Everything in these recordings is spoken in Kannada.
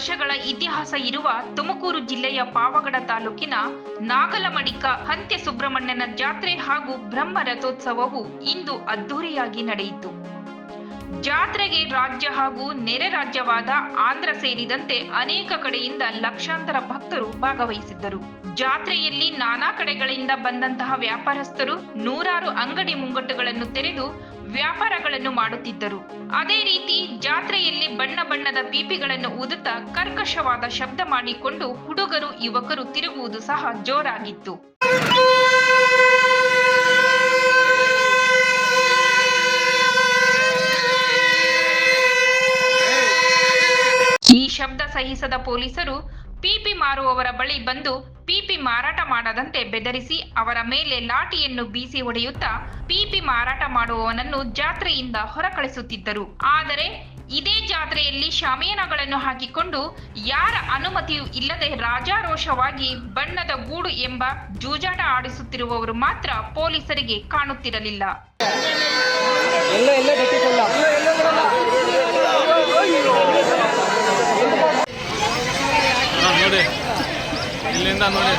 ವರ್ಷಗಳ ಇತಿಹಾಸ ಇರುವ ತುಮಕೂರು ಜಿಲ್ಲೆಯ ಪಾವಗಡ ತಾಲೂಕಿನ ನಾಗಲಮಡಿಕ ಹಂತ್ಯ ಸುಬ್ರಹ್ಮಣ್ಯನ ಜಾತ್ರೆ ಹಾಗೂ ಬ್ರಹ್ಮ ರಥೋತ್ಸವವು ಇಂದು ಅದ್ಧೂರಿಯಾಗಿ ನಡೆಯಿತು. ಜಾತ್ರೆಗೆ ರಾಜ್ಯ ಹಾಗೂ ನೆರೆ ರಾಜ್ಯವಾದ ಆಂಧ್ರ ಸೇರಿದಂತೆ ಅನೇಕ ಕಡೆಯಿಂದ ಲಕ್ಷಾಂತರ ಭಕ್ತರು ಭಾಗವಹಿಸಿದ್ದರು. ಜಾತ್ರೆಯಲ್ಲಿ ನಾನಾ ಕಡೆಗಳಿಂದ ಬಂದಂತಹ ವ್ಯಾಪಾರಸ್ಥರು ನೂರಾರು ಅಂಗಡಿ ಮುಂಗಟ್ಟುಗಳನ್ನು ತೆರೆದು ವ್ಯಾಪಾರಗಳನ್ನು ಮಾಡುತ್ತಿದ್ದರು. ಅದೇ ರೀತಿ ಜಾತ್ರೆಯಲ್ಲಿ ಬಣ್ಣ ಬಣ್ಣದ ಪೀಪಿಗಳನ್ನು ಊದುತ್ತಾ ಕರ್ಕಶವಾದ ಶಬ್ದ ಮಾಡಿಕೊಂಡು ಹುಡುಗರು, ಯುವಕರು ತಿರುಗುವುದು ಸಹ ಜೋರಾಗಿತ್ತು. ಈ ಶಬ್ದ ಸಹಿಸದ ಪೊಲೀಸರು ಪಿಪಿ ಮಾರುವವರ ಬಳಿ ಬಂದು ಪಿಪಿ ಮಾರಾಟ ಮಾಡದಂತೆ ಬೆದರಿಸಿ ಅವರ ಮೇಲೆ ಲಾಠಿಯನ್ನು ಬೀಸಿ ಹೊಡೆಯುತ್ತಾ ಪಿಪಿ ಮಾರಾಟ ಮಾಡುವವನನ್ನು ಜಾತ್ರೆಯಿಂದ ಹೊರಕಳಿಸುತ್ತಿದ್ದರು. ಆದರೆ ಇದೇ ಜಾತ್ರೆಯಲ್ಲಿ ಶಾಮಿಯಾನಗಳನ್ನು ಹಾಕಿಕೊಂಡು ಯಾರ ಅನುಮತಿಯೂ ಇಲ್ಲದೆ ರಾಜಾರೋಷವಾಗಿ ಬಣ್ಣದ ಗೂಡು ಎಂಬ ಜೂಜಾಟ ಆಡಿಸುತ್ತಿರುವವರು ಮಾತ್ರ ಪೊಲೀಸರಿಗೆ ಕಾಣುತ್ತಿರಲಿಲ್ಲ ಎಲ್ಲ ಎಲ್ಲ ಗಟ್ಟಿಲ್ಲ ಹಾಂ ನೋಡಿ ನೋಡಿ.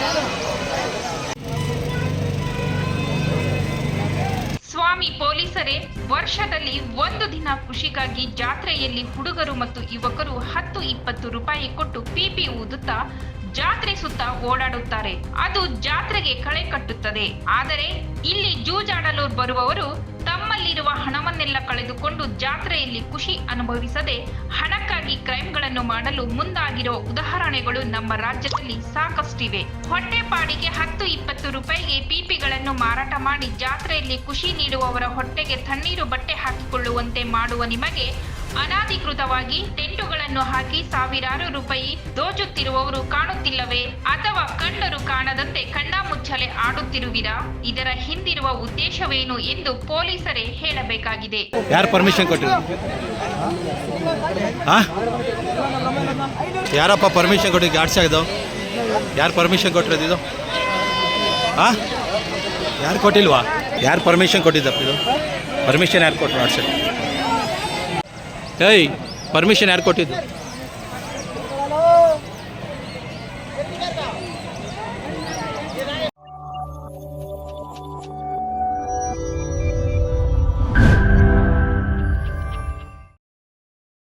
ಸ್ವಾಮಿ ಪೊಲೀಸರೇ, ವರ್ಷದಲ್ಲಿ ಒಂದು ದಿನ ಖುಷಿಗಾಗಿ ಜಾತ್ರೆಯಲ್ಲಿ ಹುಡುಗರು ಮತ್ತು ಯುವಕರು ಹತ್ತು ಇಪ್ಪತ್ತು ರೂಪಾಯಿ ಕೊಟ್ಟು ಪಿಪಿ ಊದುತ್ತಾ ಜಾತ್ರೆ ಸುತ್ತ ಓಡಾಡುತ್ತಾರೆ. ಅದು ಜಾತ್ರೆಗೆ ಕಳೆ ಕಟ್ಟುತ್ತದೆ. ಆದರೆ ಇಲ್ಲಿ ಜೂಜಾಡಲು ಬರುವವರು ತಮ್ಮಲ್ಲಿರುವ ಹಣವನ್ನೆಲ್ಲ ಕಳೆದುಕೊಂಡು ಜಾತ್ರೆಯಲ್ಲಿ ಖುಷಿ ಅನುಭವಿಸದೆ ಹಣಕ್ಕಾಗಿ ಕ್ರೈಮ್ಗಳನ್ನು ಮಾಡಲು ಮುಂದಾಗಿರೋ ಉದಾಹರಣೆಗಳು ನಮ್ಮ ರಾಜ್ಯದಲ್ಲಿ ಸಾಕಷ್ಟಿವೆ. ಹೊಟ್ಟೆಪಾಡಿಗೆ ಹತ್ತು ಇಪ್ಪತ್ತು ರೂಪಾಯಿಗೆ ಪಿಪಿಗಳನ್ನು ಮಾರಾಟ ಮಾಡಿ ಜಾತ್ರೆಯಲ್ಲಿ ಖುಷಿ ನೀಡುವವರ ಹೊಟ್ಟೆಗೆ ತಣ್ಣೀರು ಬಟ್ಟೆ ಹಾಕಿಕೊಳ್ಳುವಂತೆ ಮಾಡುವ ನಿಮಗೆ ಅನಾಧಿಕೃತವಾಗಿ ಟೆಂಟುಗಳನ್ನು ಹಾಕಿ ಸಾವಿರಾರು ರೂಪಾಯಿ ದೋಚುತ್ತಿರುವವರು ಕಾಣುತ್ತಿಲ್ಲವೇ ಅಥವಾ ಕಣ್ಣರು ಕಾಣದಂತೆ ಕಣ್ಣಾಮುಚ್ಚಲೆ ಆಡುತ್ತಿರುವಿರಾ? ಇದರ ಹಿಂದಿರುವ ಉದ್ದೇಶವೇನು ಎಂದು ಪೊಲೀಸರೇ ಹೇಳಬೇಕಾಗಿದೆ. ಯಾರು ಪರ್ಮಿಷನ್ ಕೊಟ್ಟಿದ್ರು ಯಾರಪ್ಪ ಪರ್ಮಿಷನ್ ಕೊಟ್ಟಿದ್ದು? ಗಾಡ್ಸ ಇದು ಯಾರು ಪರ್ಮಿಷನ್ ಕೊಟ್ಟಿರೋದು ಇದು? ಯಾರು ಕೊಟ್ಟಿಲ್ವಾ? ಯಾರು ಪರ್ಮಿಷನ್ ಕೊಟ್ಟಿದ್ದಪ್ಪ ಇದು? ಪರ್ಮಿಷನ್ ಯಾರು ಕೊಟ್ಟರು ಆಡ್ಸಕ್ಕೆ ಏಯ್ ಪರ್ಮಿಷನ್ ಯಾರು ಕೊಟ್ಟಿದ್ದು?